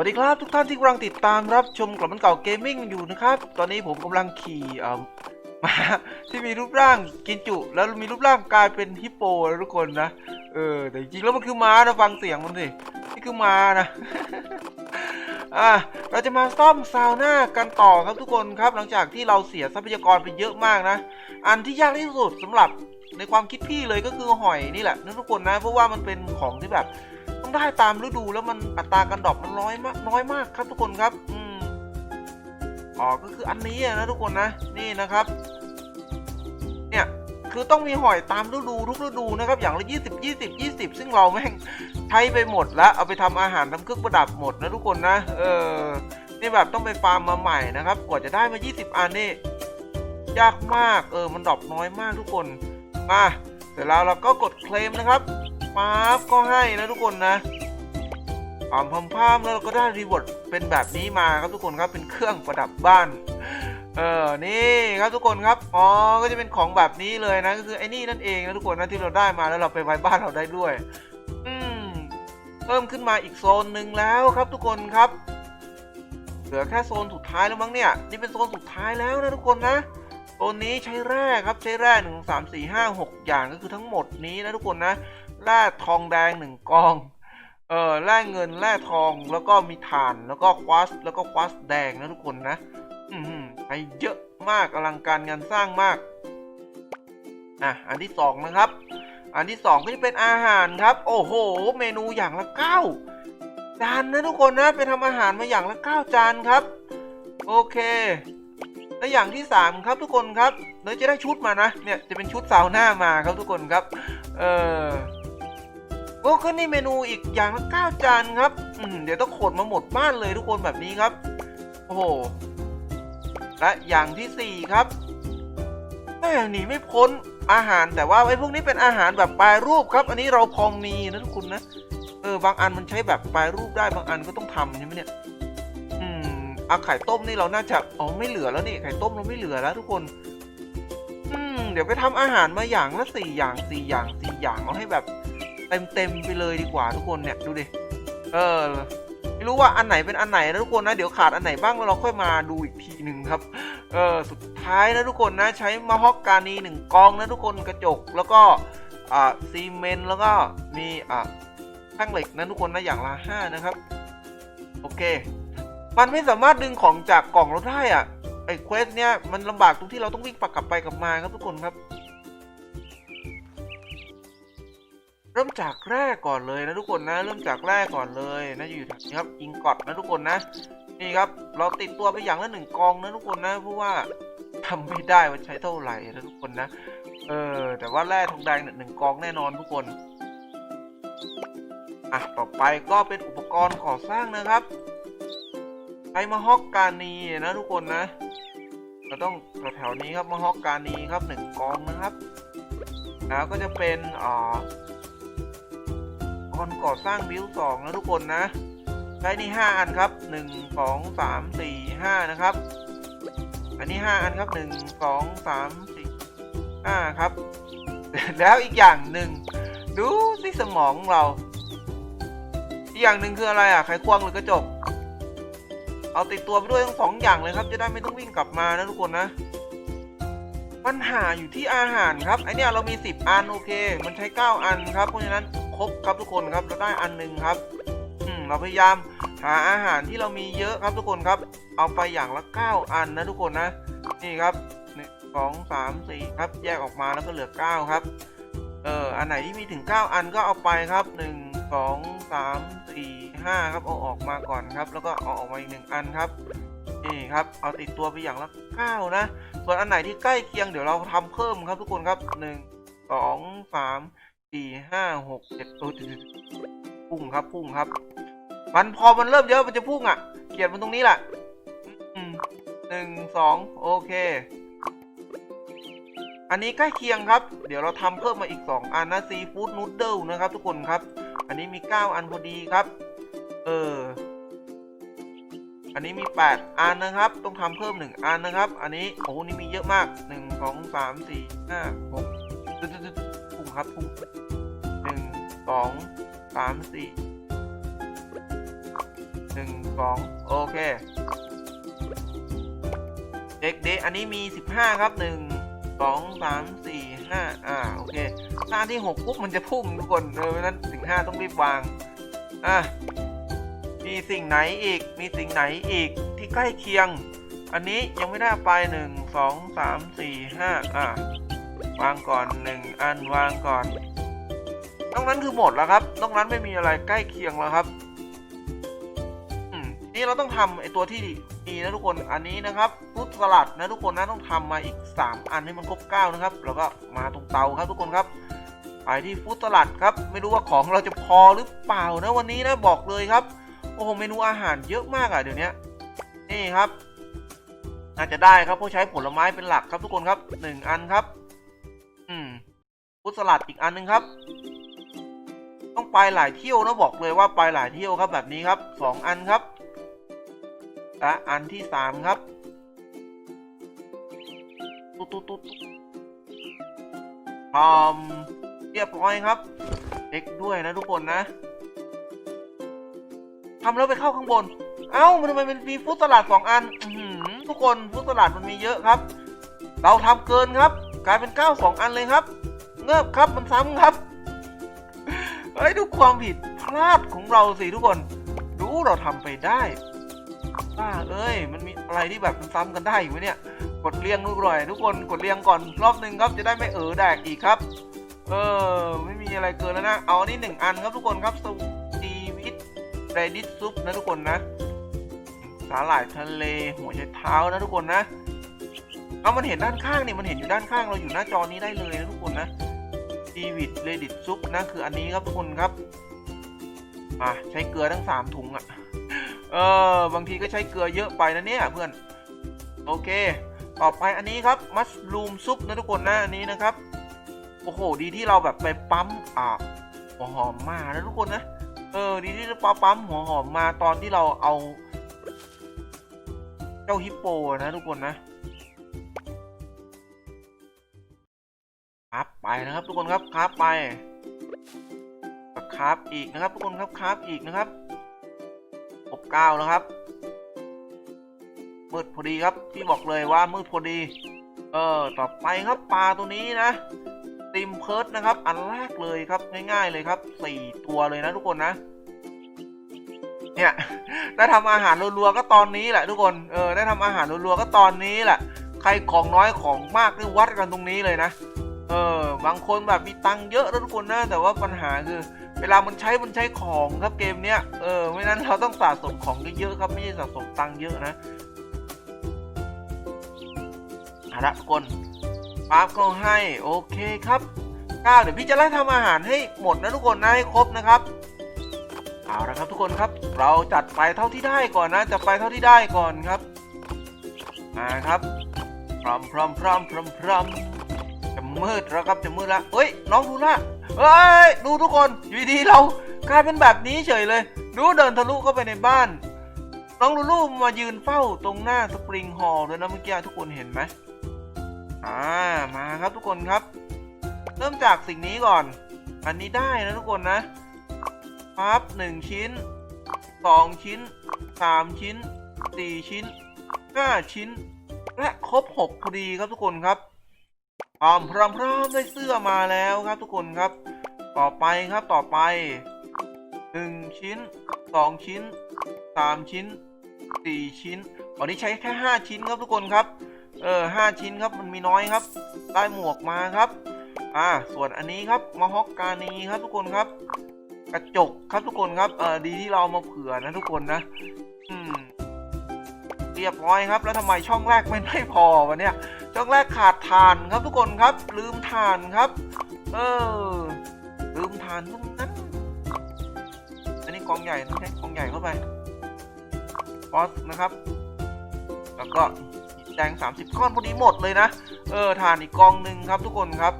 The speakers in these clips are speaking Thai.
วัสดีครับทุกท่านที่กำลังติดตามรับชมกลับมันเก่าเกมมิ่งอยู่นะครับ ตอนนี้ผมกำลังขี่เอ่อม้าที่มีรูปร่างกินจุ แล้วมีรูปร่างกลายเป็นฮิปโปนะทุกคนนะเออแต่จริงแล้วมันคือม้านะฟังเสียงมันสินี่คือม้านะอะเราจะมาซ่อมซาวน่ากันต่อครับทุกคนครับ หลังจากที่เราเสียทรัพยากรไปเยอะมากนะ อันที่ยากที่สุดสำหรับในความคิดพี่เลยก็คือหอยนี่แหละนะทุกคนนะ เพราะว่ามันเป็นของที่แบบ ต้องได้ตามฤดูแล้วมันอัตราการดรอปมันน้อยมากน้อยมากครับทุกคนครับ อืมอ๋อก็คืออันนี้อะนะทุกคนนะนี่นะครับ เนี่ยคือต้องมีหอยตามฤดูทุกฤดูนะครับอย่างละยี่สิบยี่สิบยี่สิบซึ่งเราแม่งใช้ไปหมดแล้วเอาไปทำอาหารทำเครื่องประดับหมดนะทุกคนนะ เออนี่แบบต้องไปฟาร์มมาใหม่นะครับ กว่าจะได้มา 20 อันนี่ยากมากเออมันดรอปน้อยมากทุกคนมาเสร็จแล้วเราก็กดเคลมนะครับ ปั๊บก็ให้นะทุกคนนะอ่าพัมพามแล้วเราก็ได้รีวอร์ดเป็นแบบนี้มาครับทุกคนครับเป็นเครื่องประดับบ้าน เออนี่ครับทุกคนครับอ๋อก็จะเป็นของแบบนี้เลยนะก็คือไอ้นี่นั่นเองนะทุกคนนะที่เราได้มาแล้วเราไปไว้บ้านเราได้ด้วย อืมเพิ่มขึ้นมาอีกโซนหนึ่งแล้วครับทุกคนครับเหลือแค่โซนสุดท้ายแล้วมั้งเนี่ย นี่เป็นโซนสุดท้ายแล้วนะทุกคนนะโซนนี้ใช้แร่ครับใช้แร่หนึ่งสามสี่ห้าหกอย่างก็คือทั้งหมดนี้นะทุกคนนะ แร่ทองแดงหนึ่งกอง เออแร่เงินแร่ทองแล้วก็มีถ่านแล้วก็ควอสแล้วก็ควอสแดงนะทุกคนนะ อืมใช้เยอะมากอลังการงานสร้างมาก อะ อันที่สองนะครับ อันที่สองก็จะเป็นอาหารครับ โอ้โห เมนูอย่างละเก้าจานนะทุกคนนะไปทำอาหารมาอย่างละเก้าจานครับ โอเคและอย่างที่สามครับทุกคนครับเราจะได้ชุดมานะเนี่ยจะเป็นชุดซาวหน่ามาครับทุกคนครับ เออ อ้ก็นี่เมนูอีกอย่างละเก้าจานครับอืมเดี๋ยวต้องขนมาหมดบ้านเลยทุกคนแบบนี้ครับ โอ้โหและอย่างที่สี่ครับแม่หนีไม่พ้นอาหารแต่ว่าไอ้พวกนี้เป็นอาหารแบบแปรรูปครับ อันนี้เราพองมีนะทุกคนนะเออบางอันมันใช้แบบแปรรูปได้บางอันก็ต้องทำใช่ไหมเนี่ยอืมเอาไข่ต้มนี่เราน่าจะอ๋อไม่เหลือแล้วนี่ไข่ต้มเราไม่เหลือแล้วทุกคน อืมเดี๋ยวไปทำอาหารมาอย่างละสี่อย่างสี่อย่างสี่อย่างเอาให้แบบ เต็มเต็มๆไปเลยดีกว่าทุกคนเนี่ยดูดิเออไม่รู้ว่าอันไหนเป็นอันไหนนะทุกคนนะเดี๋ยวขาดอันไหนบ้างแล้วเราค่อยมาดูอีกทีหนึ่งครับเออสุดท้ายนะทุกคนนะใช้มาฮอกกานีหนึ่งกองนะทุกคนกระจกแล้วก็อ่าซีเมนต์แล้วก็มีอ่าแท่งเหล็กนะทุกคนนะอย่างละห้านะครับโอเค มันไม่สามารถดึงของจากกล่องเราได้อะไอ้เควสเนี้ยมันลำบากตรงที่เราต้องวิ่งปักกลับไปกลับมาครับทุกคนครับ ริ่มจากแรกก่อนเลยนะทุกคนนะ เริ่มจากแรกก่อนเลยนะอยู่แถวนี้ครับอิงกอดนะทุกคนนะ นี่ครับเราติดตัวไปอย่างละหนึ่งกองนะทุกคนนะเพราะว่าทำไม่ได้ว่าใช้เท่าไหร่นะทุกคนนะเออแต่ว่าแร่ทองแดงเนี่ยหนึ่งกองแน่นอนทุกคนอะต่อไปก็เป็นอุปกรณ์ก่อสร้างนะครับใช้มาฮอกกานีนะทุกคนนะเราต้องแถวๆนี้ครับมาฮอกกานีครับหนึ่งกองนะครับ แล้วก็จะเป็นอ่า อุปกรณ์ก่อสร้างบิวสองนะทุกคนนะใช้นี่ห้าอันครับหนึ่งสองสามสี่ห้านะครับ อันนี้ห้าอันครับหนึ่งสองสามสี่ห้าครับ แล้วอีกอย่างหนึ่งดูสิสมองของเรา อีกอย่างหนึ่งคืออะไรอะไขควงหรือกระจก เอาติดตัวไปด้วยทั้งสองอย่างเลยครับ จะได้ไม่ต้องวิ่งกลับมานะทุกคนนะปัญหาอยู่ที่อาหารครับไอเนี้ยเรามี 10 อันโอเค มันใช้ 9 อันครับเพราะฉะนั้น ครบครับทุกคนครับเราได้อันหนึ่งครับอืมเราพยายามหาอาหารที่เรามีเยอะครับทุกคนครับ เอาไปอย่างละ 9 อันนะทุกคนนะนี่ครับหนึ่งสองสามสี่ครับแยกออกมาแล้วก็เหลือ 9 ครับเอออันไหนที่มีถึง 9 อันก็เอาไปครับ 1 2 3 4 5 ครับเอาออกมาก่อนครับ แล้วก็เอาออกมาอีกหนึ่งอันครับนี่ครับเอาติดตัวไปอย่างละ9นะส่วนอันไหนที่ใกล้เคียงเดี๋ยวเราทำเพิ่มครับทุกคนครับหนึ่ง สี่ห้าหกเจ็ดโอ้พุ่งครับพุ่งครับ มันพอมันเริ่มเยอะมันจะพุ่งอะ เขียนมันตรงนี้แหละหนึ่งสองโอเค อันนี้ใกล้เคียงครับ เดี๋ยวเราทำเพิ่มมาอีก 2 อันนะซีฟู้ดนูดเดิลนะครับทุกคนครับ อันนี้มี 9 อันพอดีครับ เออ อันนี้มี 8 อันนะครับ ต้องทำเพิ่ม 1 อันนะครับ อันนี้โอ้โหนี่มีเยอะมาก 1 2 3 4 5 6ตึ๊ดๆพุ่งครับพุ่ง 1 2 3 4หนึ่งสองโอเค เด็กเด็กอันนี้มีสิบห้าครับหนึ่งสองสามสี่ห้าอ่าโอเคถ้าที่หกปุ๊บมันจะพุ่งทุกคนเออเพราะฉะนั้นถึงห้าต้องรีบวางอะมีสิ่งไหนอีกมีสิ่งไหนอีกที่ใกล้เคียง อันนี้ยังไม่ได้ไปหนึ่งสองสามสี่ห้าอะวางก่อนหนึ่งอันวางก่อน นอกนั้นคือหมดแล้วครับ นอกนั้นไม่มีอะไรใกล้เคียงแล้วครับอืมนี่เราต้องทำไอตัวที่ดีนะทุกคน อันนี้นะครับฟรุตสลัดนะทุกคนนะต้องทำมาอีก 3 อันให้มันครบ9นะครับ แล้วก็มาตรงเตาครับทุกคนครับไปที่ฟรุตสลัดครับ ไม่รู้ว่าของเราจะพอหรือเปล่านะวันนี้นะบอกเลยครับ โอ้โหเมนูอาหารเยอะมากอะเดี๋ยวนี้นี่ครับน่าจะได้ครับเพราะใช้ผลไม้เป็นหลักครับทุกคนครับหนึ่งอันครับ อืมฟุตสลัดอีกอันหนึงครับ ต้องไปหลายเที่ยวนะบอกเลยว่าไปหลายเที่ยวครับแบบนี้ครับสองอันครับและอันที่สามครับตุ๊ดตุ๊ดตุ๊ดพร้อมเรียบร้อยครับเด็กด้วยนะทุกคนนะทำแล้วไปเข้าข้างบน เอ้า มันทำไมเป็นมีฟุตสลัดสองอันอืทุกคนฟุตสลัดมันมีเยอะครับ เราทำเกินครับ กลายเป็นเก้าสองอันเลยครับ เงิบครับมันซ้ำครับ เฮ้ยดูความผิดพลาดของเราสิทุกคนดูเราทำไปได้บ้าเอ้ย มันมีอะไรที่แบบมันซ้ำกันได้อยู่ไหมเนี่ย กดเรียงดูหน่อย ทุกคนกดเรียงก่อนรอบหนึ่งครับจะได้ไม่เออแดกอีกครับ เออ ไม่มีอะไรเกินแล้วนะ เอาอันนี้หนึ่งอันครับทุกคนครับสตีวิตเรดิสซุปนะทุกคนนะสาหร่ายทะเลหัวไชเท้านะทุกคนนะเอามันเห็นด้านข้างนี่มันเห็นอยู่ด้านข้างเราอยู่หน้าจอนี้ได้เลยนะทุกคนนะ ดีวิดเลดิตซุปนะคืออันนี้ครับทุกคนครับมาใช้เกลือทั้งสามถุงอะ่ะเออบางทีก็ใช้เกลือเยอะไปนะเนี่ยเพื่อน โอเค ต่อไปอันนี้ครับมัสลูมซุปนะทุกคนนะอันนี้นะครับ โอ้โหดีที่เราแบบไปปั๊มอ่าหัวหอมมานะทุกคนนะเออดีที่เราปั๊มหัวหอมมาตอนที่เราเอา เจ้าฮิปโปนะทุกคนนะ นะครับ ทุกคนครับครับไปครับอีกนะครับ ทุกคนครับครับอีกนะครับครบเก้าแล้วครับ มืดพอดีครับที่บอกเลยว่ามืดพอดี เออต่อไปครับปลาตัวนี้นะติมเพิร์ดนะครับ อันแรกเลยครับง่าย ๆเลยครับสี่ตัวเลยนะทุกคนนะเนี่ยได้ทำอาหารรัวๆก็ตอนนี้แหละทุกคนเออได้ทำอาหารรัวๆก็ตอนนี้แหละ ใครของน้อยของมากนี่วัดกันตรงนี้เลยนะ เออบางคนแบบมีตังค์เยอะนะทุกคนนะแต่ว่าปัญหาคือ เวลามันใช้มันใช้ของครับเกมเนี้ยเออไม่นั้นเราต้องสะสมของเยอะๆครับไม่ใช่สะสมตังค์เยอะนะเอาละทุกคนปั๊บก็ให้โอเคครับก้าวเดี๋ยวพี่จะไล่ทำอาหารให้หมดนะทุกคนนะให้ครบนะครับเอาละครับทุกคนครับ เราจัดไปเท่าที่ได้ก่อนนะจะไปเท่าที่ได้ก่อนครับมาครับพร้อมพร้อมพร้อมพร้อมพร้อม มืดแล้วครับจะมืดแล้วเฮ้ย น้องดูละเฮ้ยดูทุกคนอยู่ดีเรากลายเป็นแบบนี้เฉยเลยดูเดินทะลุเข้าไปในบ้าน น้องลูลูมายืนเฝ้าตรงหน้าสปริงฮอลเลยนะเมื่อกี้ทุกคนเห็นไหมอ่ามาครับทุกคนครับ เริ่มจากสิ่งนี้ก่อน อันนี้ได้นะทุกคนนะปั๊บหนึ่งชิ้นสองชิ้นสามชิ้นสี่ชิ้นห้าชิ้น และครบหกพอดีครับทุกคนครับ พร้อมพร้อมพร้อมได้เสื้อมาแล้วครับทุกคนครับ ต่อไปครับต่อไปหนึ่งชิ้นสองชิ้นสามชิ้นสี่ชิ้นวันนี้ใช้แค่ห้าชิ้นครับทุกคนครับ เออห้าชิ้นครับมันมีน้อยครับ ได้หมวกมาครับ อ่า ส่วนอันนี้ครับมอฮอกกานีครับทุกคนครับ กระจกครับทุกคนครับ เออดีที่เราเอามาเผื่อนะทุกคนนะ อืม เรียบร้อยครับ แล้วทำไมช่องแรกไม่ไม่พอวะเนี่ยช่องแรกขาดฐานครับทุกคนครับ ลืมฐานครับ เออ ลืมฐานตรงนั้น อันนี้กองใหญ่ต้องใช้กองใหญ่เข้าไปฟอสนะครับ แล้วก็แดง 30 ก้อนพอดีหมดเลยนะ เออฐานอีกกองหนึ่งครับทุกคนครับ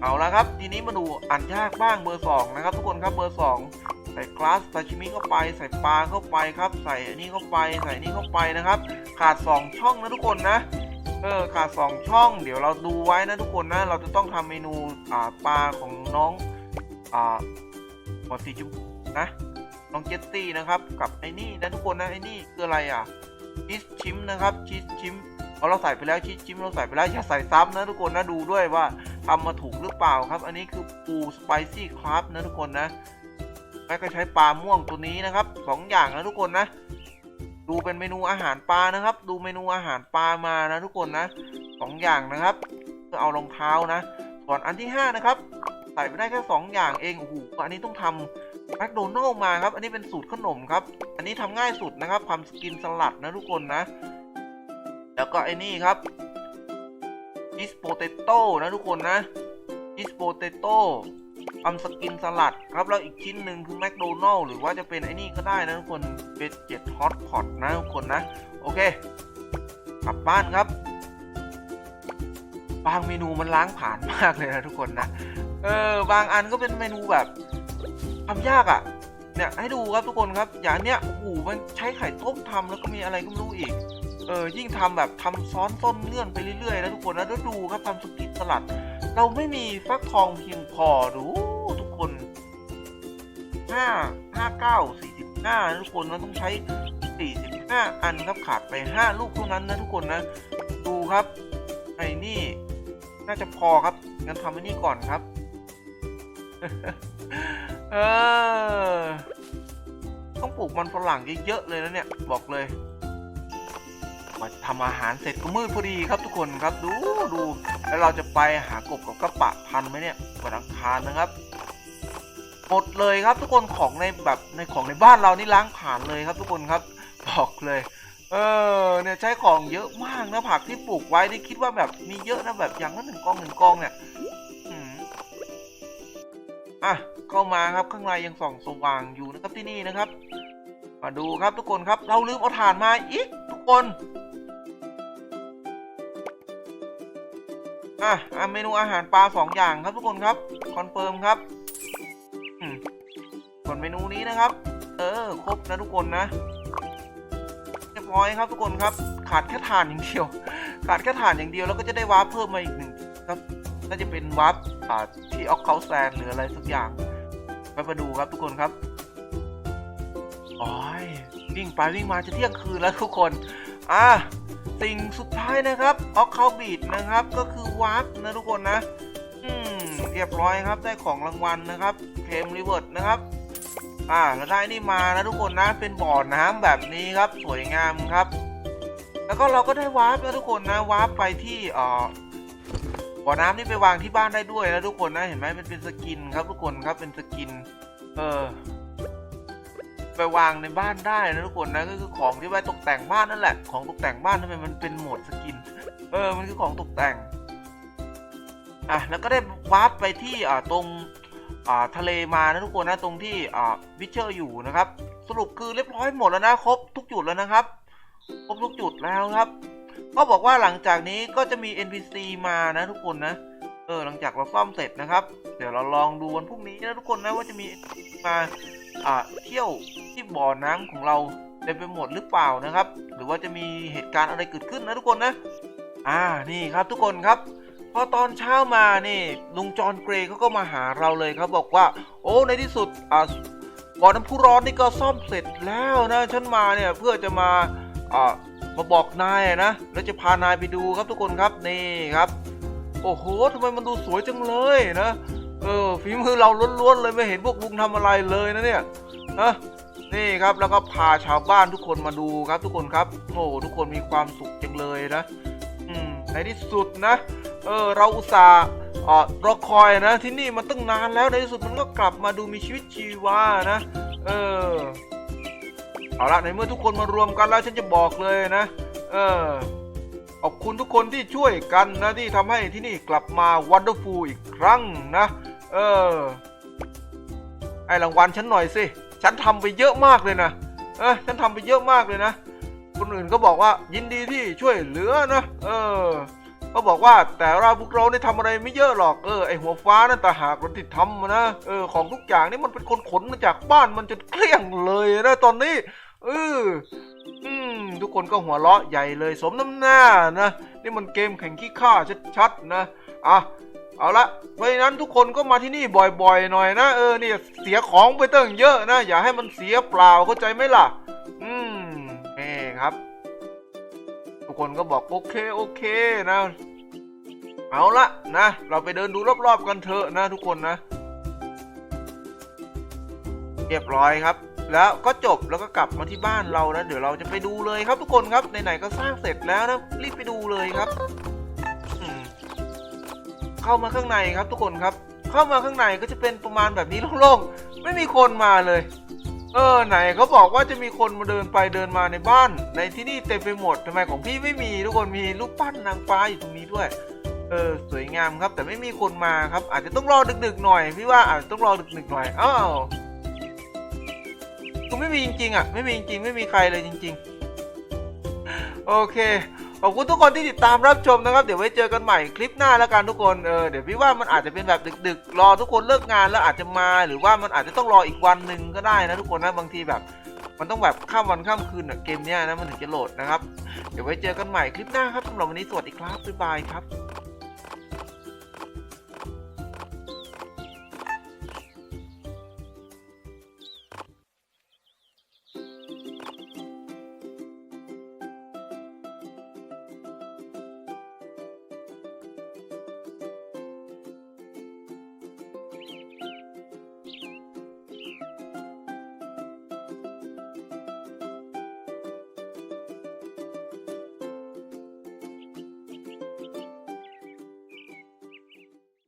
เอาละครับ ทีนี้มาดูอ่านยากบ้างเบอร์สองนะครับ ทุกคนครับเบอร์สอง ส่กลาสซาชิมิเข้าไป ใส่ปลาเข้าไปครับ ใส่อันนี้เข้าไป ใส่นี่เข้าไปนะครับ ขาด 2 ช่องนะทุกคนนะ เออ ขาด 2 ช่อง เดี๋ยวเราดูไว้นะทุกคนนะ เราจะต้องทำเมนูอ่าปลาของน้องอ่าหัวสีชมพูนะ น้องเจตตี้นะครับ กับไอ้นี่นะทุกคนนะ ไอ้นี่คืออะไรอะชีสชิมนะครับชีสชิมเอเราใส่ไปแล้วชีสชิมเราใส่ไปแล้วอย่าใส่ซ้ำนะทุกคนนะดูด้วยว่าทำมาถูกหรือเปล่าครับ อันนี้คือปูสไปซี่ครับนะทุกคนนะ แม่ก็ใช้ปลาม่วงตัวนี้นะครับสองอย่างนะทุกคนนะ ดูเป็นเมนูอาหารปลานะครับ ดูเมนูอาหารปลามานะทุกคนนะสองอย่างนะครับเพื่อเอารองเท้านะส่วนอันที่ห้านะครับใส่ไปได้แค่สองอย่างเองโอ้โหอันนี้ต้องทำแมคโดนัลมาครับ อันนี้เป็นสูตรขนมครับ อันนี้ทำง่ายสุดนะครับทำสกินสลัดนะทุกคนนะ แล้วก็ไอ้นี่ครับชีสโปเตโต้นะทุกคนนะชีสโปเตโต้ ทำสกินสลัดครับแล้วอีกชิ้นหนึ่งคือแมคโดนัลหรือว่าจะเป็นไอ้นี่ก็ได้นะทุกคนเป็นเจ็ดฮอตพอตนะทุกคนนะ โอเคกลับบ้านครับ บางเมนูมันล้างผ่านมากเลยนะทุกคนนะ เออบางอันก็เป็นเมนูแบบทำยากอะ่ะเนี่ยให้ดูครับทุกคนครับ อย่างเนี้ยโอ้โหมันใช้ไข่ต้มทำแล้วก็มีอะไรก็ไม่รู้อีก เออยิ่งทำแบบทำซ้อนต้นเงื่อนไปเรื่อยๆนะทุกคนนะแล้วดูครับทำสกินสลัด เราไม่มีฟักทองเพียงพอดูทุกคนห้าห้าเก้าสี่สิบห้าทุกคนนต้องใช้สี่สิบห้าอันครับขาดไปห้าลูกเท่านั้นนะทุกคนนะ ดูครับ ไอ้นี่ น่าจะพอครับงั้นทำไอันนี้ก่อนครับ เออต้องปลูกมันฝรั่งเยอะๆเลยนะเนี่ย บอกเลย กว่าจะทำอาหารเสร็จก็มืดพอดีครับทุกคนครับดูดูแล้วเราจะไปหากบกับกระปะพันไหมเนี่ยวันอังคารนะครับหมดเลยครับทุกคนของในแบบในของในบ้านเรานี่ล้างผ่านเลยครับทุกคนครับบอกเลย เออเนี่ยใช้ของเยอะมากนะผักที่ปลูกไว้นี่คิดว่าแบบมีเยอะนะแบบอย่างละหนึ่งกองหนึ่งกองเนี่ยอะเข้ามาครับข้างในยังส่องสว่างอยู่นะครับที่นี่นะครับ มาดูครับทุกคนครับ เราลืมเอาถ่านมาอีกทุกคน อะอะเมนูอาหารปลาสองอย่างครับทุกคนครับคอนเฟิร์มครับส่วนเมนูนี้นะครับ เออ ครบนะทุกคนนะเรียบร้อยครับทุกคนครับ ขาดแค่ถ่านอย่างเดียว ขาดแค่ถ่านอย่างเดียวแล้วก็จะได้วาร์ปเพิ่มมาอีกหนึ่งครับน่าจะเป็นวาร์ปที่ออกเคาแซนหรืออะไรสักอย่างไปมาดูครับทุกคนครับโอ้ยวิ่งไปวิ่งมาจะเที่ยงคืนแล้วทุกคน อะ สิ่งสุดท้ายนะครับออกเคาบีดนะครับก็คือวาร์ปนะทุกคนนะอืมเรียบร้อยครับได้ของรางวัลนะครับเคมรีเวิร์ดนะครับอ่าแล้วได้นี่มานะทุกคนนะเป็นบ่อน้ำแบบนี้ครับสวยงามครับ แล้วก็เราก็ได้วาร์ปนะทุกคนนะวาร์ปไปที่อ่อบ่อน้ำนี่ไปวางที่บ้านได้ด้วยนะทุกคนนะเห็นไหมมันเป็นสกินครับทุกคนครับเป็นสกิน เออ ไปวางในบ้านได้นะทุกคนนะก็คือของที่ไว้ตกแต่งบ้านนั่นแหละ ของตกแต่งบ้านทำไมมันเป็นโหมดสกิน เออมันคือของตกแต่งอะแล้วก็ได้วาร์ปไปที่อ่าตรงอ่าทะเลมานะทุกคนนะตรงที่อ่าวิเชอร์อยู่นะครับ สรุปคือเรียบร้อยหมดแล้วนะครบทุกจุดแล้วนะครับครบทุกจุดแล้วครับก็บอกว่าหลังจากนี้ก็จะมี NPC มานะทุกคนนะ เออหลังจากเราซ่อมเสร็จนะครับ เดี๋ยวเราลองดูวันพรุ่งนี้นะทุกคนนะว่าจะมีมาอ่าเที่ยว บ่อน้ำของเราเต็มไปหมดหรือเปล่านะครับ หรือว่าจะมีเหตุการณ์อะไรเกิดขึ้นนะทุกคนนะอ่านี่ครับทุกคนครับพอตอนเช้ามานี่ลุงจอนเกรย์เขาก็มาหาเราเลยครับบอกว่า โอ้ในที่สุดอ่าบ่อน้ำพุร้อนนี่ก็ซ่อมเสร็จแล้วนะฉันมาเนี่ยเพื่อจะมาอ่ามาบอกนายนะแล้วจะพานายไปดูครับทุกคนครับนี่ครับโอ้โหทำไมมันดูสวยจังเลยนะ เออฝีมือเราล้วนๆเลยไม่เห็นพวกลุงทำอะไรเลยนะเนี่ยนะ นี่ครับแล้วก็พาชาวบ้านทุกคนมาดูครับทุกคนครับโอ้ทุกคนมีความสุขจังเลยนะ อืมในที่สุดนะ เออเราอุตส่าห์เออรอคอยนะที่นี่มันตั้งนานแล้วในที่สุดมันก็กลับมาดูมีชีวิตชีวานะ เออเอาละในเมื่อทุกคนมารวมกันแล้วฉันจะบอกเลยนะ เออขอบคุณทุกคนที่ช่วยกันนะที่ทำให้ที่นี่กลับมาวันเดอร์ฟูลอีกครั้งนะ เออให้รางวัลฉันหน่อยสิ ฉันทำไปเยอะมากเลยนะเออฉันทำไปเยอะมากเลยนะคนอื่นก็บอกว่ายินดีที่ช่วยเหลือนะเออก็บอกว่าแต่เราพวกเราได้ทำอะไรไม่เยอะหรอกเออไอหัวฟ้านั่นแต่หากเราที่ทำมานะเออของทุกอย่างนี่มันเป็นคนขนมาจากบ้านมันจนเกลี้ยงเลยนะตอนนี้เอออืมทุกคนก็หัวเราะใหญ่เลยสมน้ำหน้านะ นี่มันเกมแข่งขี้ข้าชัดๆนะอะ เอาละเพราะฉะนั้นทุกคนก็มาที่นี่บ่อยๆ หน่อยนะเออเนี่ยเสียของไปตั้งเยอะนะ อย่าให้มันเสียเปล่าเข้าใจไหมล่ะ อืมนี่ครับ ทุกคนก็บอกโอเคโอเคนะ เอาละนะ เราไปเดินดูรอบๆกันเถอะนะ ทุกคนนะ เรียบร้อยครับ แล้วก็จบแล้วก็กลับมาที่บ้านเรานะเดี๋ยวเราจะไปดูเลยครับทุกคนครับไหนๆก็สร้างเสร็จแล้วนะรีบไปดูเลยครับ เข้ามาข้างในครับทุกคนครับ เข้ามาข้างในก็จะเป็นประมาณแบบนี้โล่งๆ ไม่มีคนมาเลย เออไหนเขาบอกว่าจะมีคนมาเดินไปเดินมาในบ้าน ในที่นี่เต็มไปหมดทำไมของพี่ไม่มีทุกคนมีรูปปั้นนางฟ้าอยู่ตรงนี้ด้วยเออสวยงามครับแต่ไม่มีคนมาครับ อาจจะต้องรอดึกๆหน่อยพี่ว่าอาจจะต้องรอดึกๆหน่อยอ้าวก็ไม่มีจริงๆอะ ไม่มีจริงๆไม่มีใครเลยจริง ๆ โอเค ขอบคุณทุกคนที่ติดตามรับชมนะครับ เดี๋ยวไว้เจอกันใหม่คลิปหน้าแล้วกันทุกคนเออเดี๋ยวพี่ว่ามันอาจจะเป็นแบบดึกๆ รอทุกคนเลิกงานแล้วอาจจะมา หรือว่ามันอาจจะต้องรออีกวันหนึ่งก็ได้นะทุกคนนะบางทีแบบ มันต้องแบบข้ามวันข้ามคืนอะเกมเนี้ยนะมันถึงจะโหลดนะครับ เดี๋ยวไว้เจอกันใหม่คลิปหน้าครับสำหรับวันนี้สวัสดีครับบ๊ายบายครับ